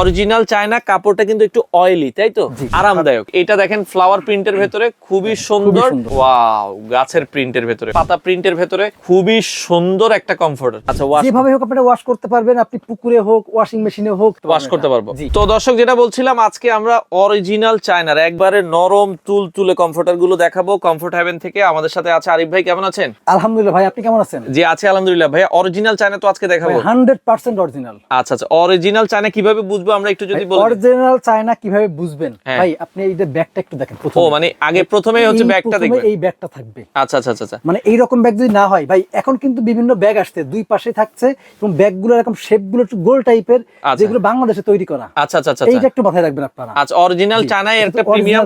Original China কাপড়টা কিন্তু একটু অয়েলি তাই তো? আরামদায়ক। এটা দেখেন ফ্লাওয়ার প্রিন্টের ভেতরে খুবই সুন্দর। সুন্দর। ওয়াও গাছের প্রিন্টের ভেতরে। পাতা প্রিন্টের ভেতরে খুবই সুন্দর একটা কমফোর্টার আচ্ছা ওয়াশ যেভাবে হোক আপনারা ওয়াশ করতে পারবেন আপনি পুকুরে হোক ওয়াশিং মেশিনে হোক ওয়াশ করতে পারব। তো দর্শক যেটা বলছিলাম আজকে আমরা অরিজিনাল চায়নার একবারে নরম তুল তুলে কমফোর্টারগুলো দেখাবো। কমফোর্ট হ্যাভেন থেকে আমাদের সাথে আছে আরিফ ভাই কেমন আছেন? আলহামদুলিল্লাহ ভাই আপনি কেমন আছেন? জি আছে আলহামদুলিল্লাহ। ভাই অরিজিনাল চায়না তো আজকে দেখাবো। হান্ড্রেড পার্সেন্ট অরিজিনাল আচ্ছা আচ্ছা অরিজিনাল চায়না কীভাবে বুঝব? আমরা একটু যদি বলি। অরিজিনাল চায়না কীভাবে বুঝবেন? হ্যাঁ। ভাই আপনি এই যে ব্যাগটা একটু দেখেন ও মানে আগে প্রথমে হচ্ছে ব্যাগটা দেখবেন। এই ব্যাগটা থাকবে। আচ্ছা আচ্ছা আচ্ছা আচ্ছা। মানে এইরকম ব্যাগ যদি না হয় ভাই এখন কিন্তু বিভিন্ন ব্যাগ আসছে দুই পাশে থাকছে এবং ব্যাগগুলোর এরকম শেপগুলো একটু গোল টাইপের আচ্ছা। যেগুলো বাংলাদেশে তৈরি করা। আচ্ছা আচ্ছা আচ্ছা এইটা একটু মাথায় রাখবেন আপনারা। আচ্ছা অরিজিনাল চায়নায় একটা প্রিমিয়াম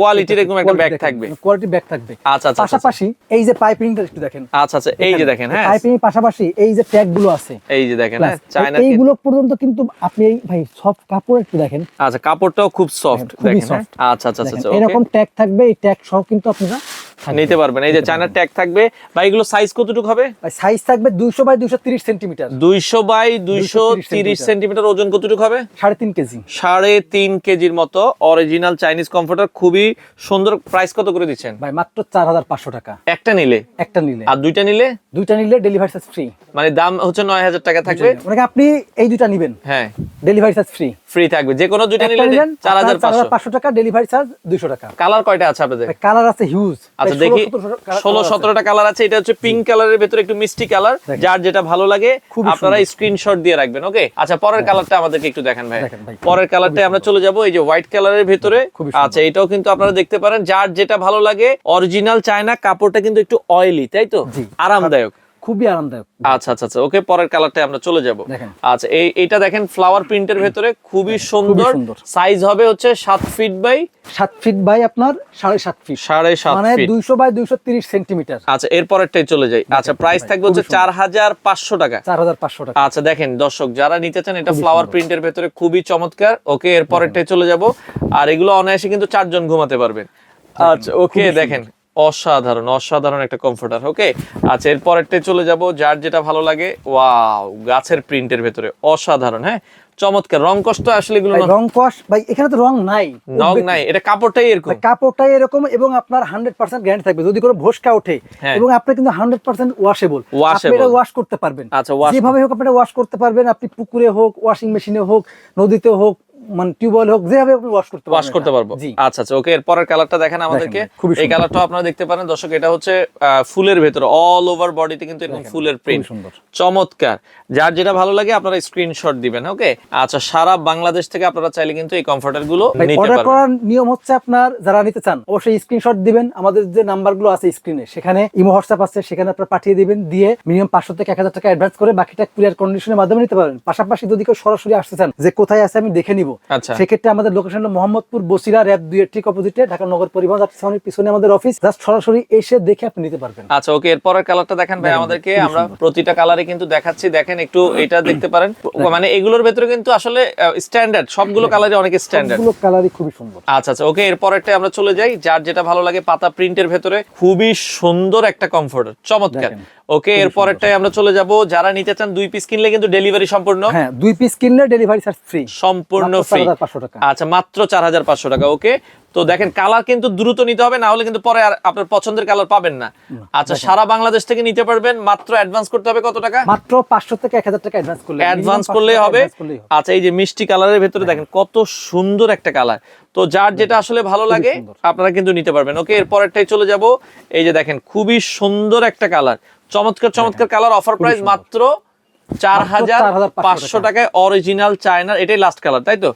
কোয়ালিটির একদম একটা ব্যাগ থাকবে। কোয়ালিটি ব্যাগ থাকবে। আচ্ছা আচ্ছা আচ্ছা পাশাপাশি এই যে পাইপিংটা একটু দেখেন। আচ্ছা আচ্ছা এই যে দেখেন হ্যাঁ। পাইপিং পাশাপাশি এই যে ট্যাগগুলো আছে। এই যে দেখেন হ্যাঁ চায়না এইগুলো পর্যন্ত কিন্তু আপনি ভাই সফট কাপড় একটু দেখেন। আচ্ছা কাপড়টাও খুব সফট দেখেন হ্যাঁ? আচ্ছা আচ্ছা আচ্ছা আচ্ছা। এরকম ট্যাগ থাকবে এই ট্যাগ সহ কিন্তু আপনারা। নিতে পারবেন। এই যে চায়নার ট্যাগ থাকবে। বা এগুলো সাইজ কতটুকু হবে? সাইজ থাকবে দুইশো বাই দুইশো তিরিশ সেন্টিমিটার। দুইশো বাই দুইশো 230 তিরিশ সেন্টিমিটার। ওজন কতটুকু হবে? সাড়ে তিন কেজি। সাড়ে তিন কেজির মতো অরিজিনাল চাইনিজ কমফোর্টার খুবই সুন্দর প্রাইস কত করে দিচ্ছেন? ভাই মাত্র চার হাজার পাঁচশো টাকা। একটা নিলে? একটা নিলে। আর দুইটা নিলে? দুইটা নিলে ডেলিভারি চার্জ ফ্রি মানে দাম হচ্ছে নয় হাজার টাকা থাকবে? মানে আপনি এই দুইটা নিবেন। হ্যাঁ। ডেলিভারি চার্জ ফ্রি ফ্রি থাকবে। যে কোনো দুইটা নিলে নিলেন চার হাজার পাঁচশো। পাঁচশো টাকা ডেলিভারি চার্জ দুইশো টাকা। কালার কয়টা আছে আপনাদের? কালার আছে হিউজ আচ্ছা দেখি ষোলো সতেরোটা কালার আছে। এটা হচ্ছে পিঙ্ক কালারের ভেতরে একটু মিষ্টি কালার যার যেটা ভালো লাগে আপনারা। স্ক্রিনশট দিয়ে রাখবেন ওকে আচ্ছা পরের কালারটা আমাদেরকে একটু দেখেন ভাই। পরের কালারটা আমরা চলে যাব এই যে হোয়াইট কালারের ভেতরে। আচ্ছা এটাও কিন্তু আপনারা দেখতে পারেন। যার যেটা ভালো লাগে অরিজিনাল চায়না কাপড়টা কিন্তু একটু অয়েলি তাই তো? আরামদায়ক। খুবই আরামদায়ক। আচ্ছা আচ্ছা আচ্ছা ওকে পরের কালারটা আমরা চলে যাব। আচ্ছা এই এটা দেখেন ফ্লাওয়ার প্রিন্টের ভেতরে খুবই সুন্দর। সাইজ হবে হচ্ছে সাত ফিট বাই সাত ফিট বাই আপনার সাড়ে সাত ফিট সাড়ে সাত মানে ফিট দুইশো বাই দুইশো তিরিশ সেন্টিমিটার আচ্ছা এরপরেরটাই চলে যাই। আচ্ছা প্রাইস থাকবে হচ্ছে খুবই চার হাজার পাঁচশো টাকা। চার হাজার পাঁচশো টাকা। আচ্ছা দেখেন দর্শক যারা নিতে চান এটা ফ্লাওয়ার প্রিন্টের ভেতরে খুবই চমৎকার। ওকে এরপরেরটাই চলে যাব। আর এগুলো অনায়াসে কিন্তু চারজন ঘুমাতে পারবেন। আচ্ছা ওকে দেখেন। অসাধারণ অসাধারণ একটা কমফোর্টার ওকে আচ্ছা এরপরেরটাই চলে যাব যার যেটা ভালো লাগে ওয়াও গাছের প্রিন্টের ভেতরে অসাধারণ হ্যাঁ চমৎকার রং কষ্ট আসলে এগুলো রং কস ভাই এখানে তো রং নাই উঠবে নাই এটা কাপড়টাই এরকম কাপড়টাই এরকম এবং আপনার হান্ড্রেড পার্সেন্ট গ্যারান্টি থাকবে যদি কোনো ভোসকা ওঠে হ্যাঁ। এবং আপনি কিন্তু হান্ড্রেড পার্সেন্ট ওয়াশেবল Washable। আপনি এটা ওয়াশ করতে পারবেন আচ্ছা, যেভাবে হোক আপনারা ওয়াশ করতে পারবেন আপনি পুকুরে হোক ওয়াশিং মেশিনে হোক নদীতে হোক মানে টিউবওয়েল হোক যেভাবে আপনি ওয়াশ করতে ওয়াশ করতে। পারব। আচ্ছা আচ্ছা ওকে এর পরের কালারটা দেখেন আমাদেরকে। এই কালারটা আপনারা দেখতে পারেন। দর্শক এটা হচ্ছে ফুলের ভেতরে অল ওভার বডিতে কিন্তু এরকম ফুলের প্রিন্ট। চমৎকার। যার যেটা ভালো লাগে আপনারা স্ক্রিনশট দিবেন ওকে আচ্ছা সারা বাংলাদেশ থেকে আপনারা চাইলে কিন্তু এই কমফোর্টারগুলো অর্ডার করার নিয়ম হচ্ছে আপনার যারা নিতে চান অবশ্যই স্ক্রিনশট দিবেন। আমাদের যে নাম্বারগুলো আছে স্ক্রিনে সেখানে ইমো হোয়াটসঅ্যাপ আছে সেখানে আপনারা পাঠিয়ে দিবেন দিয়ে মিনিমাম পাঁচশো থেকে এক হাজার টাকা অ্যাডভান্স করে বাকিটা ক্লিয়ার কন্ডিশনের মাধ্যমে নিতে পারেন পাশাপাশি যদি কেউ সরাসরি আসতে চান যে কোথায় আছে আমি দেখে নিব। সেক্ষেত্রে আমাদের লোকেশন হলো মোহাম্মদপুর বসিরা র্যাব দুই ঠিক অপোজিটে ঢাকা নগর পরিবহন পিছনে আমাদের অফিস জাস্ট সরাসরি এসে দেখে আপনি নিতে পারবেন। আচ্ছা ওকে এর পরের কালারটা দেখেন ভাই আমাদেরকে। আমরা প্রতিটা কালারে কিন্তু দেখাচ্ছি। দেখেন একটু এটা দেখতে পারেন। মানে এগুলোর ভেতরে কিন্তু আসলে স্ট্যান্ডার্ড সবগুলো কালারই অনেক স্ট্যান্ডার্ড সবগুলো কালারই খুবই সুন্দর। আচ্ছা আচ্ছা ওকে এরপরেরটা আমরা চলে যাই। যার যেটা ভালো লাগে পাতা প্রিন্টের ভেতরে। খুবই সুন্দর একটা কমফোর্টার চমৎকার। ওকে এরপরেরটাই আমরা চলে যাব। যারা নিতে চান দুই পিস কিনলে কিন্তু ডেলিভারি সম্পূর্ণ। হ্যাঁ দুই পিস কিনলে ডেলিভারি চার্জ ফ্রি সম্পূর্ণ ফ্রি টাকা। আচ্ছা মাত্র চার হাজার পাঁচশো টাকা ওকে তো দেখেন কালার কিন্তু দ্রুত নিতে হবে না হলে কিন্তু পরে আর আপনার পছন্দের কালার পাবেন না। আচ্ছা সারা বাংলাদেশ থেকে নিতে পারবেন মাত্র অ্যাডভান্স করতে হবে কত টাকা? মাত্র পাঁচশো থেকে এক হাজার টাকা অ্যাডভান্স করলে। অ্যাডভান্স করলেই হবে। আচ্ছা এই যে মিষ্টি কালারের ভেতরে দেখেন কত সুন্দর একটা কালার তো যার যেটা আসলে ভালো লাগে আপনারা কিন্তু নিতে পারবেন ওকে এরপরেরটাই চলে যাব। এই যে দেখেন খুবই সুন্দর একটা কালার চমৎকার চমৎকার কালার অফার প্রাইস মাত্র চার হাজার পাঁচশো টাকায় অরিজিনাল চায়নার। এটাই লাস্ট কালার তাই তো?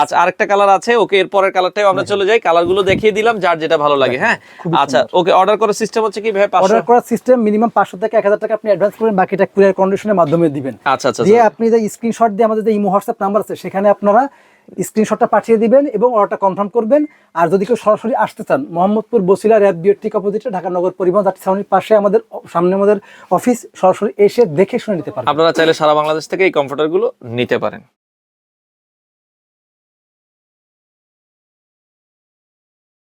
আচ্ছা আরেকটা কালার আছে। ওকে এরপরের কালারটাই আমরা চলে যাই। কালারগুলো দেখিয়ে দিলাম যার যেটা ভালো লাগে হ্যাঁ আচ্ছা ওকে অর্ডার করার সিস্টেম হচ্ছে কি ভাই? পাঁচশো? অর্ডার করার সিস্টেম মিনিমাম পাঁচশো থেকে এক হাজার টাকা আপনি অ্যাডভান্স করবেন বাকিটা কুরিয়ার কন্ডিশনের মাধ্যমে দিবেন। আচ্ছা আচ্ছা দিয়ে আপনি যে স্ক্রিনশট দিয়ে আমাদের যে ইমো হোয়াটসঅ্যাপ নাম্বার আছে সেখানে আপনারা স্ক্রিনশটটা পাঠিয়ে দিবেন এবং অর্ডারটা কনফার্ম করবেন। আর যদি কেউ সরাসরি আসতে চান, মোহাম্মদপুর বসিলা র্যাব বিয়ের ঠিক অপোজিটে ঢাকা নগর পরিবহন যাত্রী ছাউনির পাশে আমাদের সামনে আমাদের অফিস, সরাসরি এসে দেখে শুনে নিতে পারেন আপনারা চাইলে সারা বাংলাদেশ থেকে এই কম্পিউটারগুলো নিতে পারেন।